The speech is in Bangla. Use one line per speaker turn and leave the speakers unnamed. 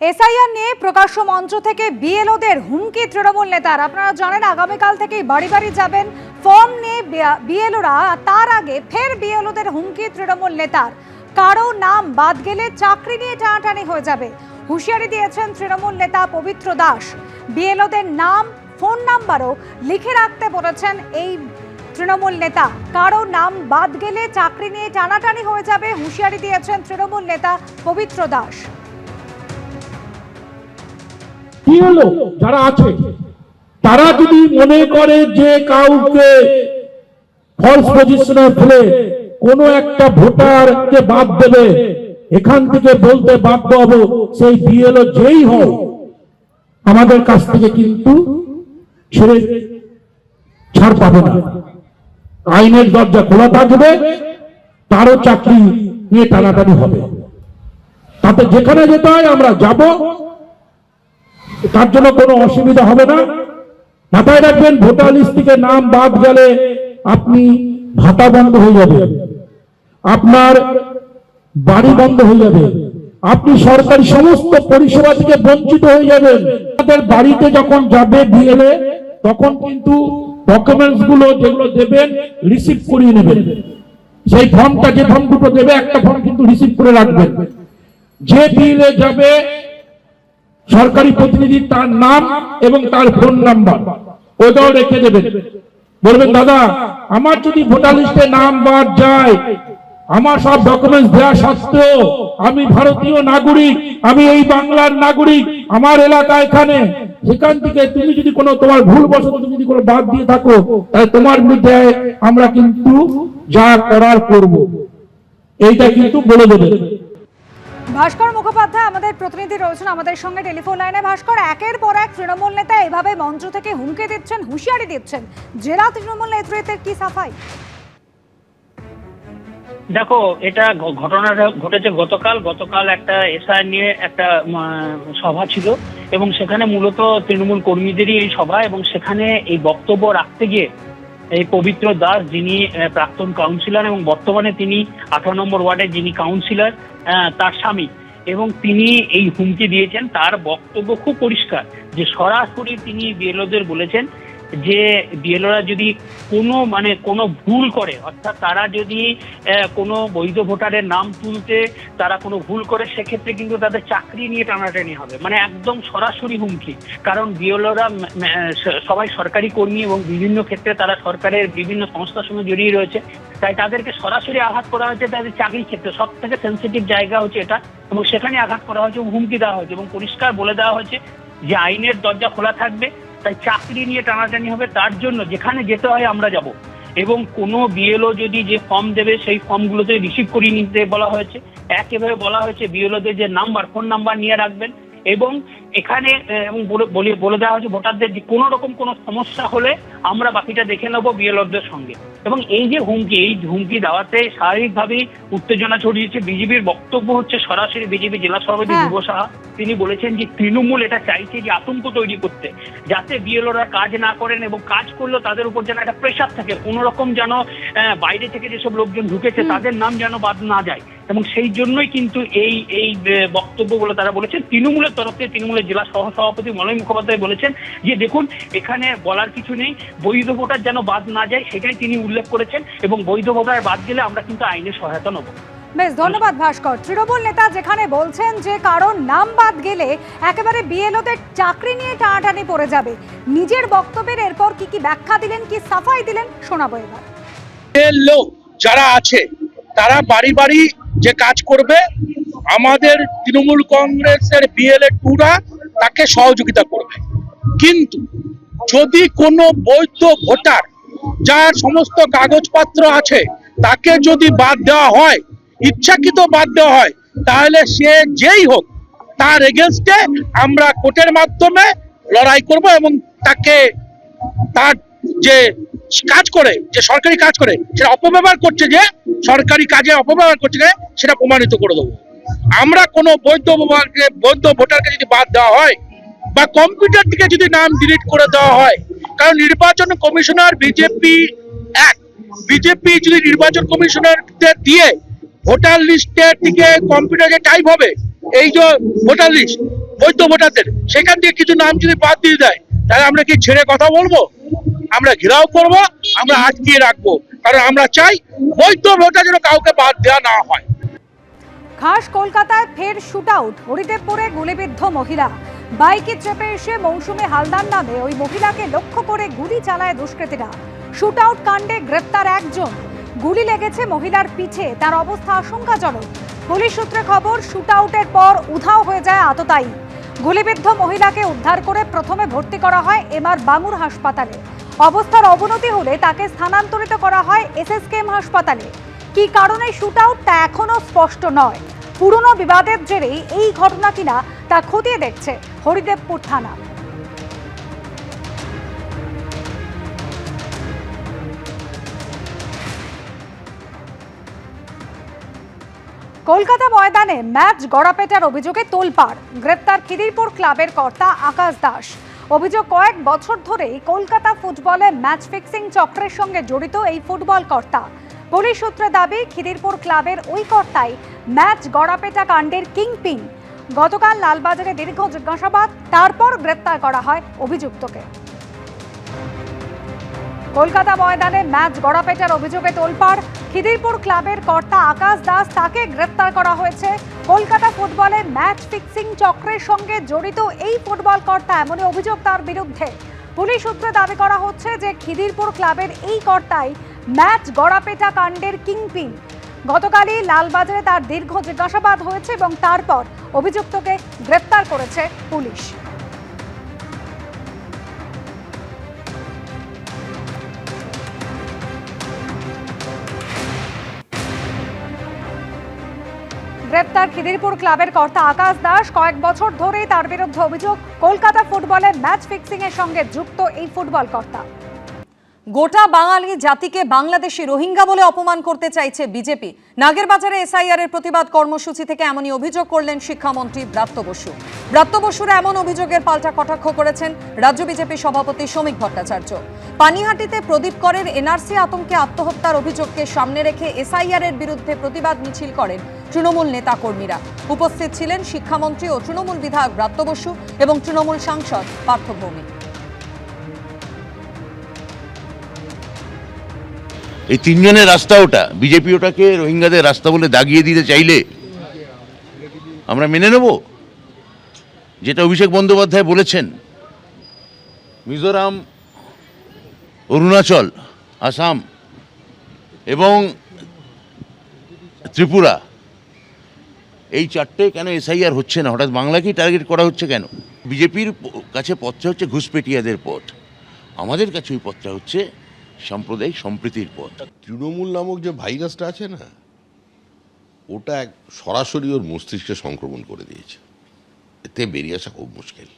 এসআইআর নিয়ে প্রকাশ্য মঞ্চ থেকে বিএলওদের হুমকি তৃণমূল নেতার। আপনারা জানেন, আগামীকাল থেকেই বাড়ি বাড়ি যাবেন ফর্ম নিয়ে বিএলওরা তার আগে ফের বিএলওদের হুমকি তৃণমূল নেতার। কারও নাম বাদ গেলে চাকরি নিয়ে টানাটানি হয়ে যাবে। হুঁশিয়ারি দিয়েছেন তৃণমূল নেতা পবিত্র দাস। বিএলওদের নাম, ফোন নাম্বারও লিখে রাখতে বলেছেন এই তৃণমূল নেতা। কারও নাম বাদ গেলে চাকরি নিয়ে টানাটানি হয়ে যাবে, হুঁশিয়ারি দিয়েছেন তৃণমূল নেতা পবিত্র দাস।
কি হলো? যারা আছে, তারা যদি মনে করে যে কাউকে ফলস পজিশনে ফেলে কোনো একটা ভোটারকে বাদ দেবে, এখান থেকে বলতে বাধ্য হব, সেই বিএলও যেই হোক, আমাদের কাছ থেকে কিন্তু ছেড়ে ছাড় পাবে না। আইনের দরজা খোলা থাকবে, তারও চাকরি নিয়ে টানাটানি হবে। তাতে যেখানে যেতে হয় আমরা যাব। তার জন্য কোনো অসুবিধা হবে না। মাথায় রাখবেন, ভোটার লিস্ট থেকে নাম বাদ গেলে আপনি ভাতা বন্ধ হয়ে যাবে। আপনার বাড়ি বন্ধ হয়ে যাবে। আপনি সরকারি সমস্ত পরিষেবা থেকে বঞ্চিত হয়ে যাবেন। আপনাদের বাড়িতে যখন যাবে বিএলএ, তখন কিন্তু ডকুমেন্টসগুলো যেগুলো দেবেন রিসিভ করিয়ে নেবেন। সেই ফর্মটা যে ফর্ম দুটো দেবে, একটা ফর্ম কিন্তু রিসিভ করে রাখবেন। যে বিএলএ যাবে সরকারি প্রতিনিধি তার নাম এবং তার ফোন নাম্বার। ওটাও রেখে দেবেন। বলবেন, দাদা, আমার যদি ভোটার লিস্টে নাম বাদ যায়, আমার সব ডকুমেন্টস দেওয়া সত্ত্বেও আমি ভারতীয় নাগরিক, আমি এই বাংলার নাগরিক, আমার এলাকা এখানে। সেখান থেকে তুমি যদি কোনো তোমার ভুল বশত তুমি যদি কোনো বাদ দিয়ে থাকো, তাহলে তোমার বিরুদ্ধে আমরা কিন্তু যা করার করব। এইটা কিন্তু বলে দেবে
ভাস্কর মুখোপাধ্যায়, আমাদের প্রতিনিধি রয়েছেন আমাদের সঙ্গে টেলিফোন লাইনে। ভাস্কর, একের পর এক তৃণমূল নেতা এভাবে মঞ্চ থেকে হুমকি দিচ্ছেন, হুঁশিয়ারি দিচ্ছেন। জেলা তৃণমূল নেতৃত্বের কি সাফাই?
দেখো, এটা ঘটনাটা ঘটেছে গতকাল। গতকাল একটা এসআই নিয়ে একটা সভা ছিল এবং সেখানে মূলত তৃণমূল কর্মীদেরই এই সভা এবং সেখানে এই বক্তব্য রাখতে গিয়ে এই পবিত্র দাস যিনি প্রাক্তন কাউন্সিলর এবং বর্তমানে তিনি আঠারো নম্বর ওয়ার্ডে যিনি কাউন্সিলর তার স্বামী। এবং তিনি এই হুমকি দিয়েছেন, তার বক্তব্য খুব পরিষ্কার। যে সরাসরি তিনি বিএলওদের বলেছেন যে বিএলওরা যদি কোনো মানে কোনো ভুল করে, অর্থাৎ তারা যদি কোনো বৈধ ভোটারের নাম তুলতে তারা কোনো ভুল করে, সেক্ষেত্রে কিন্তু তাদের চাকরি নিয়ে টানাটানি হবে। মানে একদম সরাসরি হুমকি। কারণ বিএলওরা সবাই সরকারি কর্মী এবং বিভিন্ন ক্ষেত্রে তারা সরকারের বিভিন্ন সংস্থার সঙ্গে জড়িয়ে রয়েছে। তাই তাদেরকে সরাসরি আঘাত করা হয়েছে তাদের চাকরির ক্ষেত্রে। সব থেকে সেন্সিটিভ জায়গা হচ্ছে এটা এবং সেখানে আঘাত করা হয়েছে এবং হুমকি দেওয়া হয়েছে এবং পরিষ্কার বলে দেওয়া হয়েছে যে আইনের দরজা খোলা থাকবে। তাই চাকরি নিয়ে টানাটানি হবে, তার জন্য যেখানে যেতে হয় আমরা যাব। এবং কোনো বিএলও যদি যে ফর্ম দেবে, সেই ফর্মগুলোতে রিসিভ করিয়ে নিতে বলা হয়েছে। একেবারে বলা হয়েছে বিএলওদের যে নাম্বার ফোন নাম্বার নিয়ে রাখবেন। এবং এখানে বলে- বলে দেওয়া হয়েছে ভোটারদের যে কোনো রকম কোনো সমস্যা হলে আমরা বাকিটা দেখে নেব বিএলওদের সঙ্গে। এবং এই যে হুমকি এই হুমকি দেওয়াতে স্বাভাবিকভাবেই উত্তেজনা ছড়িয়েছে। বিজেপির বক্তব্য হচ্ছে সরাসরি বিজেপি জেলা সভাপতি
হ্যাঁ।
যুব সাহা। তিনি বলেছেন যে তৃণমূল এটা চাইছে যে আতঙ্ক তৈরি করতে যাতে বিএলওরা কাজ না করেন এবং কাজ করলেও তাদের উপর যেন একটা প্রেশার থাকে। কোনো রকম যেন আহ, বাইরে থেকে যেসব লোকজন ঢুকেছে তাদের নাম যেন বাদ না যায়। এবং সেই জন্যই কিন্তু এই এই বক্তব্যগুলো তারা বলেছেন। তৃণমূলের তরফ থেকে তৃণমূলের জেলা সহ সভাপতি মলয় মুখোপাধ্যায় বলেছেন যে দেখুন এখানে বলার কিছু নেই। বৈধ ভোটার যেন বাদ না যায় সেটাই তিনি উল্লেখ করেছেন এবং বৈধ ভোটার বাদ গেলে আমরা কিন্তু আইনের সহায়তা নেব।
বেশ ধন্যবাদ ভাস্কর। তৃণমূল নেতা যেখানে বলছেন যে কারোর নাম বাদ গেলে একেবারে বিএলওদের চাকরি নিয়ে টানাটানি পড়ে যাবে। নিজের বক্তব্যের এরপর কি কি ব্যাখ্যা দিলেন কি সাফাই দিলেন শোনাবো এবার।
লোক যারা আছে তারা বাড়ি বাড়ি যে কাজ করবে, আমাদের তৃণমূল কংগ্রেসের বিএলএ টুরা তাকে সহযোগিতা করবে। কিন্তু যদি কোনো বৈধ ভোটার যার সমস্ত কাগজপত্র আছে তাকে যদি বাদ দেওয়া হয়, ইচ্ছাকৃত বাদ দেওয়া হয়, তাহলে সে যেই হোক, তার এগেনস্টে আমরা কোর্টের মাধ্যমে লড়াই করব এবং তাকে তার যে কাজ করে, যে সরকারি কাজ করে, সেটা অপব্যবহার করছে যে সরকারি কাজে অপব্যবহার করছে সেটা প্রমাণিত করে দেবো। আমরা কোনো বৈধ বৈধ ভোটারকে যদি বাদ দেওয়া হয় বা কম্পিউটার থেকে যদি নাম ডিলিট করে দেওয়া হয়, কারণ নির্বাচন কমিশনার বিজেপি এক, বিজেপি যদি নির্বাচন কমিশনারদের দিয়ে ভোটার লিস্টের দিকে কম্পিউটারে টাইপ হবে, এই যে ভোটার লিস্ট, বৈধ ভোটারদের, সেখান থেকে কিছু নাম যদি বাদ দিয়ে দেয়, তাহলে আমরা কি ছেড়ে কথা বলব? আমরা ঘেরাও করব, আমরা আটকিয়ে রাখব। কারণ আমরা চাই বৈধ ভোটার যেন কাউকে বাদ দেওয়া না হয়।
খাস কলকাতায় ফের শুট আউট হরিদেবপুরে গুলিবিদ্ধ মহিলা। বাইকে চেপে এসে মৌসুমী হালদার নামে ওই মহিলাকে লক্ষ্য করে গুলি চালায় দুষ্কৃতীরা। শুট আউট কাণ্ডে গ্রেপ্তার একজন। গুলি লেগেছে মহিলার পিঠে। তার অবস্থা আশঙ্কাজনক। পুলিশ সূত্রে খবর শুট আউটের পর উধাও হয়ে যায় আততায়ী। গুলিবিদ্ধ মহিলাকে উদ্ধার করে প্রথমে ভর্তি করা হয় এমআর বাঙুর হাসপাতালে। অবস্থার অবনতি হলে তাকে স্থানান্তরিত করা হয় এসএসকেএম হাসপাতালে। কি কারণে শুট আউট তা এখনও স্পষ্ট নয়। পুরনো বিবাদের জেরেই এই ঘটনা কিনা তা খতিয়ে দেখছে হরিদেবপুর থানা। কলকাতা ময়দানে ম্যাচ গড়াপেটার অভিযোগে তোলপাড়। গ্রেপ্তার খিদিরপুর ক্লাবের কর্তা আকাশ দাস। অভিযোগ কয়েক বছর ধরেই কলকাতা ফুটবলে ম্যাচ ফিক্সিং চক্রের সঙ্গে জড়িত এই ফুটবল কর্তা পুলিশ সূত্রে দাবি, খিদিরপুর ক্লাবের ওই কর্তাই ম্যাচ গড়াপেটা কাণ্ডের কিংপিন। গতকাল লালবাজারে দীর্ঘ জিজ্ঞাসাবাদ, তারপর গ্রেপ্তার করা হয় অভিযুক্তকে। কলকাতা ময়দানে ম্যাচ গড়াপেটার অভিযোগে তোলপাড় খিদিরপুর ক্লাবের কর্তা আকাশ দাস তাকে গ্রেপ্তার করা হয়েছে। কলকাতা ফুটবলে ম্যাচ ফিক্সিং চক্রের সঙ্গে জড়িত এই ফুটবল কর্তা এমনই অভিযোগ তার বিরুদ্ধে। পুলিশ সূত্রে দাবি করা হচ্ছে যে খিদিরপুর ক্লাবের এই কর্তাই ম্যাচ গড়াপেটা কাণ্ডের কিংপিন। গতকালই লালবাজারে তার দীর্ঘ জিজ্ঞাসাবাদ হয়েছে এবং তারপর অভিযুক্তকে গ্রেপ্তার করেছে পুলিশ। গ্রেপ্তার খিদিরপুর ক্লাবের কর্তা আকাশ দাস। কয়েক বছর ধরেই তার বিরুদ্ধে অভিযোগ, কলকাতা ফুটবলে ম্যাচ ফিক্সিং এর সঙ্গে যুক্ত এই ফুটবল কর্তা।
গোটা বাঙালি জাতিকে বাংলাদেশি রোহিঙ্গা বলে অপমান করতে চাইছে বিজেপি। নাগেরবাজারে এসআইআর এর প্রতিবাদ কর্মসূচি থেকে এমনই অভিযোগ করলেন শিক্ষামন্ত্রী ব্রাত্য বসু। ব্রাত্য বসুরা এমন অভিযোগের পাল্টা কটাক্ষ করেছেন রাজ্য বিজেপি সভাপতি শ্রমিক ভট্টাচার্য। পানিহাটিতে প্রদীপ করের এনআরসি আতঙ্কে আত্মহত্যার অভিযোগকে সামনে রেখে এসআইআর এর বিরুদ্ধে প্রতিবাদ মিছিল করেন তৃণমূল নেতাকর্মীরা। উপস্থিত ছিলেন শিক্ষামন্ত্রী ও তৃণমূল বিধায়ক ব্রাত্য বসু এবং তৃণমূল সাংসদ পার্থ ভৌমিক।
এই তিনজনের রাস্তা ওটা। বিজেপি ওটাকে রোহিঙ্গাদের রাস্তা বলে দাগিয়ে দিতে চাইলে আমরা মেনে নেব। যেটা অভিষেক বন্দ্যোপাধ্যায় বলেছেন, মিজোরাম, অরুণাচল, আসাম এবং ত্রিপুরা চারটে কেন এসআইআর হচ্ছে না? হঠাৎ বাংলাকেই টার্গেট করা হচ্ছে কেন? বিজেপির কাছে পথটা হচ্ছে ঘুষপেটিয়াদের পথ। আমাদের কাছে ওই পথটা হচ্ছে সাম্প্রদায়িক সম্প্রীতির পথ।
তৃণমূল নামক যে ভাইরাসটা আছে না, ওটা এক সরাসরি ওর মস্তিষ্কে সংক্রমণ করে দিয়েছে। এতে বেরিয়ে আসা খুব মুশকিল।